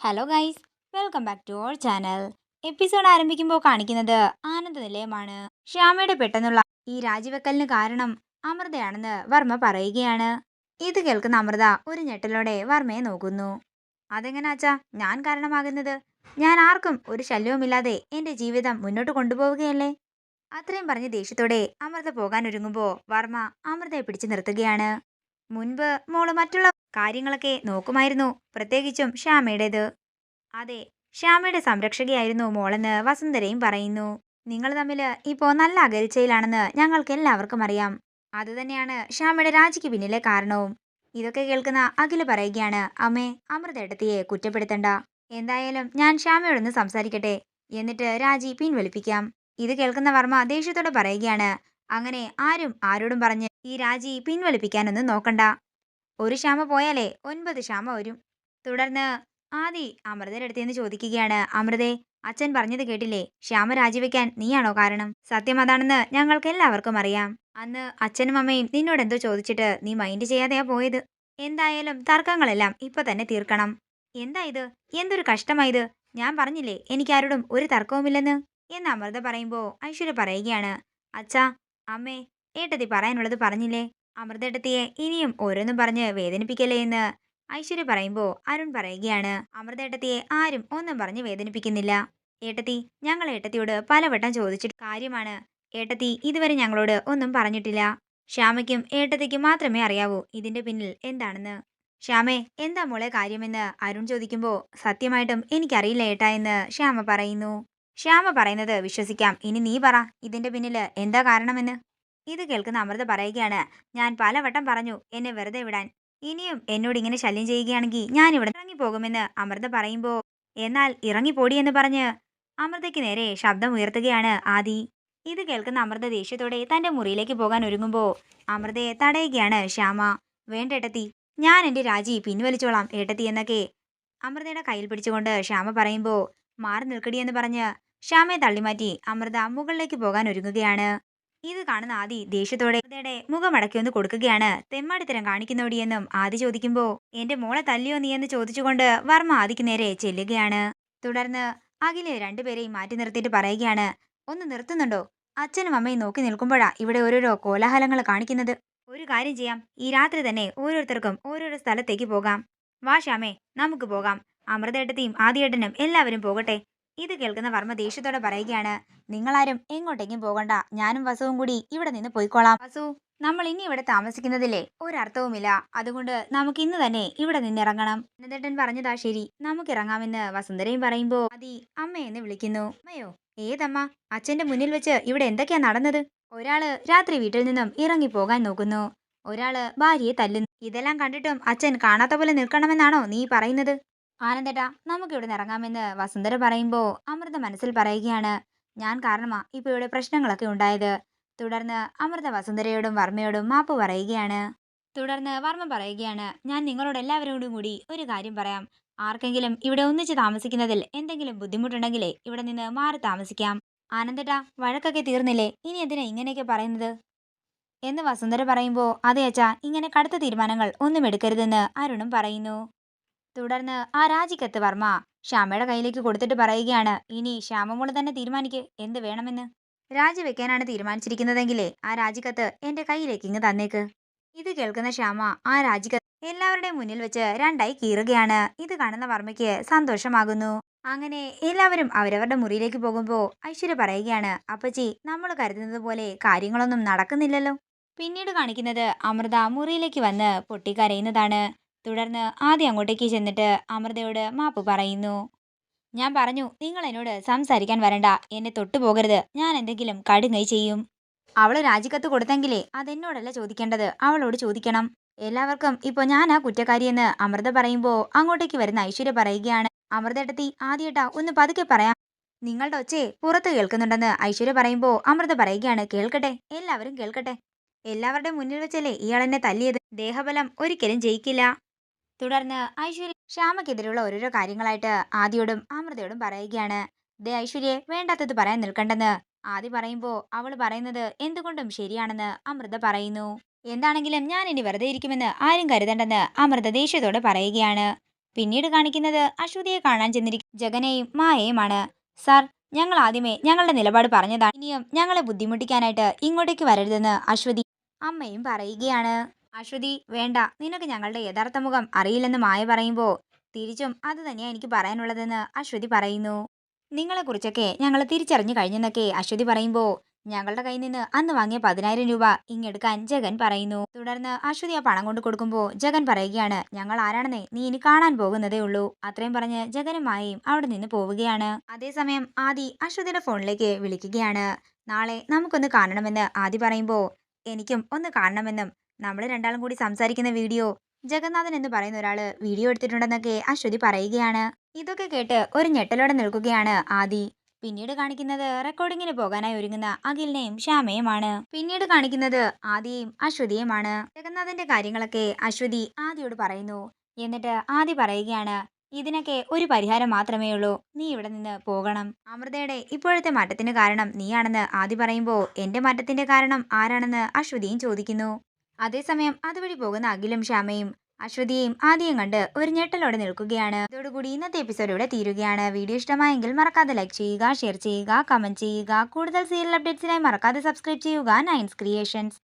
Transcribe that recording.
Hello guys welcome back to our channel episode ആരംഭിക്കുമ്പോൾ കാണിക്കുന്നത് ആനന്ദ നിലയമാണ് ശ്യാമയുടെ പെട്ടെന്നുള്ള ഈ രാജിവെക്കലിന് കാരണം അമൃതയാണെന്ന് വർമ്മ പറയുകയാണ്. ഇത് കേൾക്കുന്ന അമൃത ഒരു ഞെട്ടലോടെ വർമ്മയെ നോക്കുന്നു. അതെങ്ങനെ അച്ഛാ ഞാൻ കാരണമാകുന്നത്? ഞാൻ ആർക്കും ഒരു ശല്യവുമില്ലാതെ എന്റെ ജീവിതം മുന്നോട്ട് കൊണ്ടുപോവുകയല്ലേ? അത്രയും പറഞ്ഞ് ദേഷ്യത്തോടെ അമൃത പോകാൻ ഒരുങ്ങുമ്പോൾ വർമ്മ അമൃതയെ പിടിച്ചു നിർത്തുകയാണ്. മുൻപ് മോൾ മറ്റുള്ള കാര്യങ്ങളൊക്കെ നോക്കുമായിരുന്നു. പ്രത്യേകിച്ചും ശ്യാമയുടേത്. അതെ ശ്യാമയുടെ സംരക്ഷകയായിരുന്നു മോളെന്ന് വസുന്ധരയും പറയുന്നു. നിങ്ങൾ തമ്മിൽ ഇപ്പോൾ നല്ല അകൽച്ചയിലാണെന്ന് ഞങ്ങൾക്ക് എല്ലാവർക്കും അറിയാം. അതുതന്നെയാണ് ശ്യാമയുടെ രാജിക്ക് പിന്നിലെ കാരണവും. ഇതൊക്കെ കേൾക്കുന്ന അഖിൽ പറയുകയാണ് അമ്മേ അമൃതേട്ടത്തിയെ കുറ്റപ്പെടുത്തണ്ട. എന്തായാലും ഞാൻ ശ്യാമയോടൊന്ന് സംസാരിക്കട്ടെ. എന്നിട്ട് രാജി പിൻവലിപ്പിക്കാം. ഇത് കേൾക്കുന്ന വർമ്മ ദേഷ്യത്തോടെ പറയുകയാണ് അങ്ങനെ ആരും ആരോടും പറഞ്ഞ് ഈ രാജി പിൻവലിപ്പിക്കാനൊന്നും നോക്കണ്ട. ഒരു ക്ഷാമ പോയാലേ ഒൻപത് ക്ഷാമ വരും. തുടർന്ന് ആദി അമൃതയുടെ അടുത്ത് നിന്ന് ചോദിക്കുകയാണ് അമൃതേ അച്ഛൻ പറഞ്ഞത് കേട്ടില്ലേ? ശ്യാമ രാജിവെക്കാൻ നീയാണോ കാരണം? സത്യം അതാണെന്ന് ഞങ്ങൾക്ക് എല്ലാവർക്കും അറിയാം. അന്ന് അച്ഛനും അമ്മയും നിന്നോട് എന്തോ ചോദിച്ചിട്ട് നീ മൈൻഡ് ചെയ്യാതെയാ പോയത്. എന്തായാലും തർക്കങ്ങളെല്ലാം ഇപ്പൊ തന്നെ തീർക്കണം. എന്താ ഇത്? എന്തൊരു കഷ്ടമായത് ഞാൻ പറഞ്ഞില്ലേ എനിക്കാരോടും ഒരു തർക്കവുമില്ലെന്ന്? എന്ന് അമൃത പറയുമ്പോൾ ഐശ്വര്യ പറയുകയാണ് അച്ഛാ അമ്മേ ഏട്ടത്തി പറയാനുള്ളത് പറഞ്ഞില്ലേ? അമൃതേട്ടത്തിയെ ഇനിയും ഓരോന്നും പറഞ്ഞ് വേദനിപ്പിക്കല്ലേ എന്ന്? ഐശ്വര്യ പറയുമ്പോൾ അരുൺ പറയുകയാണ് അമൃതേട്ടത്തിയെ ആരും ഒന്നും പറഞ്ഞ് വേദനിപ്പിക്കുന്നില്ല. ഏട്ടത്തി ഞങ്ങൾ ഏട്ടത്തിയോട് പലവട്ടം ചോദിച്ചിട്ട് കാര്യമാണ്. ഏട്ടത്തി ഇതുവരെ ഞങ്ങളോട് ഒന്നും പറഞ്ഞിട്ടില്ല. ശ്യാമയ്ക്കും ഏട്ടത്തിക്കും മാത്രമേ അറിയാവൂ ഇതിന്റെ പിന്നിൽ എന്താണെന്ന്. ശ്യാമേ എന്താ മോളെ കാര്യമെന്ന്? അരുൺ ചോദിക്കുമ്പോൾ സത്യമായിട്ടും എനിക്കറിയില്ല ഏട്ടാ എന്ന് ശ്യാമ പറയുന്നു. ശ്യാമ പറയുന്നത് വിശ്വസിക്കാം. ഇനി നീ പറ ഇതിന്റെ പിന്നിൽ എന്താ കാരണമെന്ന്? ഇത് കേൾക്കുന്ന അമൃത പറയുകയാണ് ഞാൻ പലവട്ടം പറഞ്ഞു എന്നെ വെറുതെ വിടാൻ. ഇനിയും എന്നോട് ഇങ്ങനെ ശല്യം ചെയ്യുകയാണെങ്കിൽ ഞാൻ ഇവിടെ ഇറങ്ങിപ്പോകുമെന്ന് അമൃത പറയുമ്പോൾ എന്നാൽ ഇറങ്ങിപ്പോടി എന്ന് പറഞ്ഞ് അമൃതയ്ക്ക് നേരെ ശബ്ദം ഉയർത്തുകയാണ് ആദി. ഇത് കേൾക്കുന്ന അമൃത ദേഷ്യത്തോടെ തന്റെ മുറിയിലേക്ക് പോകാൻ ഒരുങ്ങുമ്പോൾ അമൃതയെ തടയുകയാണ് ശ്യാമ. വേണ്ട ഏട്ടത്തി ഞാൻ എന്റെ രാജി പിൻവലിച്ചോളാം ഏട്ടത്തി എന്നൊക്കെ അമൃതയുടെ കയ്യിൽ പിടിച്ചുകൊണ്ട് ശ്യാമ പറയുമ്പോൾ മാറി നിൽക്കടി എന്ന് പറഞ്ഞ് ശ്യാമയെ തള്ളിമാറ്റി അമൃത മുകളിലേക്ക് പോകാൻ ഒരുങ്ങുകയാണ്. ഇത് കാണുന്ന ആദി ദേഷ്യത്തോടെ മുഖമടക്കി ഒന്ന് കൊടുക്കുകയാണ്. തെമ്മാടിത്തരം കാണിക്കുന്നോടിയെന്നും ആദി ചോദിക്കുമ്പോൾ എന്റെ മോളെ തല്ലിയോ നീ? എന്ന് ചോദിച്ചുകൊണ്ട് വർമ്മ ആദിക്ക് നേരെ ചെല്ലുകയാണ്. തുടർന്ന് അഖിലെ രണ്ടുപേരെയും മാറ്റി നിർത്തിയിട്ട് പറയുകയാണ് ഒന്ന് നിർത്തുന്നുണ്ടോ? അച്ഛനും അമ്മയും നോക്കി നിൽക്കുമ്പോഴാ ഇവിടെ ഓരോരോ കോലാഹലങ്ങൾ കാണിക്കുന്നത്. ഒരു കാര്യം ചെയ്യാം. ഈ രാത്രി തന്നെ ഓരോരുത്തർക്കും ഓരോരോ സ്ഥലത്തേക്ക് പോകാം. വാ നമുക്ക് പോകാം. അമൃതേട്ടത്തെയും ആദിയേട്ടനും എല്ലാവരും പോകട്ടെ. ഇത് കേൾക്കുന്ന വർമ്മ ദേഷ്യത്തോടെ പറയുകയാണ് നിങ്ങളാരും എങ്ങോട്ടേക്കും പോകണ്ട. ഞാനും വസുവും കൂടി ഇവിടെ നിന്ന് പോയിക്കോളാം. വസു നമ്മൾ ഇനി ഇവിടെ താമസിക്കുന്നതില്ലേ ഒരർത്ഥവുമില്ല. അതുകൊണ്ട് നമുക്ക് ഇന്ന് തന്നെ ഇവിടെ നിന്ന് ഇറങ്ങണം അനന്തേട്ടൻ പറഞ്ഞതാ ശരി. നമുക്ക് ഇറങ്ങാമെന്ന് വസുന്ധരയും പറയുമ്പോ അതി അമ്മയെന്ന് വിളിക്കുന്നു. അമ്മയോ ഏതമ്മ? അച്ഛന്റെ മുന്നിൽ വെച്ച് ഇവിടെ എന്തൊക്കെയാ നടന്നത്? ഒരാൾ രാത്രി വീട്ടിൽ നിന്നും ഇറങ്ങി പോകാൻ നോക്കുന്നു. ഒരാൾ ഭാര്യയെ തല്ലുന്നു. ഇതെല്ലാം കണ്ടിട്ടും അച്ഛൻ കാണാത്ത പോലെ നിൽക്കണമെന്നാണോ നീ പറയുന്നത്? ആനന്ദേട്ടാ നമുക്ക് ഇവിടെ ഇറങ്ങാമെന്ന് വസുന്ധര പറയുമ്പോൾ അമൃത മനസ്സിൽ പറയുകയാണ്. ഞാൻ കാരണമാ ഇപ്പൊ ഇവിടെ പ്രശ്നങ്ങളൊക്കെ ഉണ്ടായത്. തുടർന്ന് അമൃത വസുന്ധരയോടും വർമ്മയോടും മാപ്പ് പറയുകയാണ്. തുടർന്ന് വർമ്മ പറയുകയാണ് ഞാൻ നിങ്ങളോട് എല്ലാവരോടും കൂടി ഒരു കാര്യം പറയാം. ആർക്കെങ്കിലും ഇവിടെ ഒന്നിച്ച് താമസിക്കുന്നതിൽ എന്തെങ്കിലും ബുദ്ധിമുട്ടുണ്ടെങ്കിലേ ഇവിടെ നിന്ന് മാറി താമസിക്കാം. ആനന്ദേട്ടാ വഴക്കൊക്കെ തീർന്നില്ലേ? ഇനി എന്തിനാ ഇങ്ങനെയൊക്കെ പറയുന്നത്? എന്ന് വസുന്ധര പറയുമ്പോൾ അതെ അച്ഛാ ഇങ്ങനെ കടുത്ത തീരുമാനങ്ങൾ ഒന്നും എടുക്കരുതെന്ന് അരുണും പറയുന്നു. തുടർന്ന് ആ രാജിക്കത്ത് വർമ്മ. ശ്യാമയുടെ കയ്യിലേക്ക് കൊടുത്തിട്ട് പറയുകയാണ്. ഇനി ശ്യാമമോൾ തന്നെ തീരുമാനിക്കേ. എന്ത് വേണമെന്ന്? രാജിവെക്കാനാണ് തീരുമാനിച്ചിരിക്കുന്നതെങ്കിലേ ആ രാജിക്കത്ത് എന്റെ കയ്യിലേക്ക് ഇങ്ങ് തന്നേക്ക്. ഇത് കേൾക്കുന്ന ശ്യാമ ആ രാജിക്കത്ത് എല്ലാവരുടെയും മുന്നിൽ വെച്ച് രണ്ടായി കീറുകയാണ്. ഇത് കാണുന്ന വർമ്മയ്ക്ക് സന്തോഷമാകുന്നു. അങ്ങനെ എല്ലാവരും അവരവരുടെ മുറിയിലേക്ക് പോകുമ്പോൾ ഐശ്വര്യ പറയുകയാണ് അപ്പച്ചി നമ്മൾ കരുതുന്നത് പോലെ കാര്യങ്ങളൊന്നും നടക്കുന്നില്ലല്ലോ. പിന്നീട് കാണിക്കുന്നത് അമൃത മുറിയിലേക്ക് വന്ന് പൊട്ടിക്കരയുന്നതാണ്. തുടർന്ന് ആദ്യം അങ്ങോട്ടേക്ക് ചെന്നിട്ട് അമൃതയോട് മാപ്പ് പറയുന്നു. ഞാൻ പറഞ്ഞു നിങ്ങൾ എന്നോട് സംസാരിക്കാൻ വരണ്ട. എന്നെ തൊട്ടു പോകരുത്. ഞാൻ എന്തെങ്കിലും കടുങ്ങൈ ചെയ്യും. അവൾ രാജിക്കത്ത് കൊടുത്തെങ്കിലേ അതെന്നോടല്ല ചോദിക്കേണ്ടത്. അവളോട് ചോദിക്കണം. എല്ലാവർക്കും ഇപ്പോൾ ഞാനാ കുറ്റക്കാരിയെന്ന് അമൃത പറയുമ്പോൾ അങ്ങോട്ടേക്ക് വരുന്ന ഐശ്വര്യ പറയുകയാണ്. അമൃതേട്ടത്തി ആദ്യേട്ടാ ഒന്ന് പതുക്കെ പറയാം. നിങ്ങളുടെ ഒച്ചേ പുറത്ത് കേൾക്കുന്നുണ്ടെന്ന് ഐശ്വര്യ പറയുമ്പോൾ അമൃത പറയുകയാണ്. കേൾക്കട്ടെ. എല്ലാവരും കേൾക്കട്ടെ. എല്ലാവരുടെയും മുന്നിൽ വെച്ചല്ലേ ഇയാളെന്നെ തല്ലിയത്. ദേഹബലം ഒരിക്കലും ജയിക്കില്ല. തുടർന്ന് ഐശ്വര്യ ശ്യാമക്കെതിരെയുള്ള ഓരോരോ കാര്യങ്ങളായിട്ട് ആദിയോടും അമൃതയോടും പറയുകയാണ്. ദേ ഐശ്വര്യെ വേണ്ടാത്തത് പറയാൻ നിൽക്കണ്ടെന്ന്. ആദി പറയുമ്പോൾ അവൾ പറയുന്നത് എന്തുകൊണ്ടും ശരിയാണെന്ന് അമൃത പറയുന്നു. എന്താണെങ്കിലും ഞാൻ ഇനി വെറുതെ ഇരിക്കുമെന്ന് ആരും കരുതണ്ടെന്ന് അമൃത ദേഷ്യത്തോടെ പറയുകയാണ്. പിന്നീട് കാണിക്കുന്നത് അശ്വതിയെ കാണാൻ ചെന്നിരിക്കും ജഗനെയും മായയുമാണ്. സാർ ഞങ്ങൾ ആദ്യമേ ഞങ്ങളുടെ നിലപാട് പറഞ്ഞതാണ്. ഇനിയും ഞങ്ങളെ ബുദ്ധിമുട്ടിക്കാനായിട്ട് ഇങ്ങോട്ടേക്ക് വരരുതെന്ന് അശ്വതി അമ്മയും പറയുകയാണ്. അശ്വതി വേണ്ട. നിനക്ക് ഞങ്ങളുടെ യഥാർത്ഥ മുഖം അറിയില്ലെന്ന് മായ പറയുമ്പോൾ തിരിച്ചും അത് തന്നെയാണ് എനിക്ക് പറയാനുള്ളതെന്ന് അശ്വതി പറയുന്നു. നിങ്ങളെക്കുറിച്ചൊക്കെ ഞങ്ങൾ തിരിച്ചറിഞ്ഞു കഴിഞ്ഞെന്നൊക്കെ അശ്വതി പറയുമ്പോൾ ഞങ്ങളുടെ കയ്യിൽ നിന്ന് അന്ന് വാങ്ങിയ പതിനായിരം രൂപ ഇങ്ങെടുക്കാൻ ജഗൻ പറയുന്നു. തുടർന്ന് അശ്വതി ആ പണം കൊണ്ട് കൊടുക്കുമ്പോൾ ജഗൻ പറയുകയാണ് ഞങ്ങൾ ആരാണെന്നേ? നീ ഇനി കാണാൻ പോകുന്നതേ ഉള്ളൂ. അത്രയും പറഞ്ഞ് ജഗനും മായയും അവിടെ നിന്ന് പോവുകയാണ്. അതേസമയം ആദി അശ്വതിയുടെ ഫോണിലേക്ക് വിളിക്കുകയാണ് നാളെ നമുക്കൊന്ന് കാണണമെന്ന്. ആദി പറയുമ്പോൾ എനിക്കും ഒന്ന് കാണണമെന്നും നമ്മൾ രണ്ടാളും കൂടി സംസാരിക്കുന്ന വീഡിയോ. ജഗന്നാഥൻ എന്ന് പറയുന്ന ഒരാൾ വീഡിയോ എടുത്തിട്ടുണ്ടെന്നൊക്കെ അശ്വതി പറയുകയാണ്. ഇതൊക്കെ കേട്ട് ഒരു ഞെട്ടലോടെ നിൽക്കുകയാണ് ആദി. പിന്നീട് കാണിക്കുന്നത് റെക്കോർഡിങ്ങിന് പോകാനായി ഒരുങ്ങുന്ന അഖിലിനെയും ശ്യാമയുമാണ്. പിന്നീട് കാണിക്കുന്നത് ആദിയെയും അശ്വതിയുമാണ്. ജഗന്നാഥന്റെ കാര്യങ്ങളൊക്കെ അശ്വതി ആദിയോട് പറയുന്നു. എന്നിട്ട് ആദി പറയുകയാണ് ഇതിനൊക്കെ ഒരു പരിഹാരം മാത്രമേ ഉള്ളൂ. നീ ഇവിടെ നിന്ന് പോകണം. അമൃതയുടെ ഇപ്പോഴത്തെ മാറ്റത്തിന് കാരണം നീയാണെന്ന് ആദി പറയുമ്പോൾ എന്റെ മാറ്റത്തിന്റെ കാരണം ആരാണെന്ന് അശ്വതിയും ചോദിക്കുന്നു. അതേസമയം അതുവഴി പോകുന്ന അഖിലും ശ്യാമയും അശ്വതിയെയും ആദ്യം കണ്ട് ഒരു ഞെട്ടലോടെ നിൽക്കുകയാണ്. ഇതോടുകൂടി ഇന്നത്തെ എപ്പിസോഡ് ഇവിടെ തീരുകയാണ്. വീഡിയോ ഇഷ്ടമായെങ്കിൽ മറക്കാതെ ലൈക്ക് ചെയ്യുക ഷെയർ ചെയ്യുക കമന്റ് ചെയ്യുക. കൂടുതൽ സീരിയൽ അപ്ഡേറ്റ്സിനായി മറക്കാതെ സബ്സ്ക്രൈബ് ചെയ്യുക. നയൻസ് ക്രിയേഷൻസ്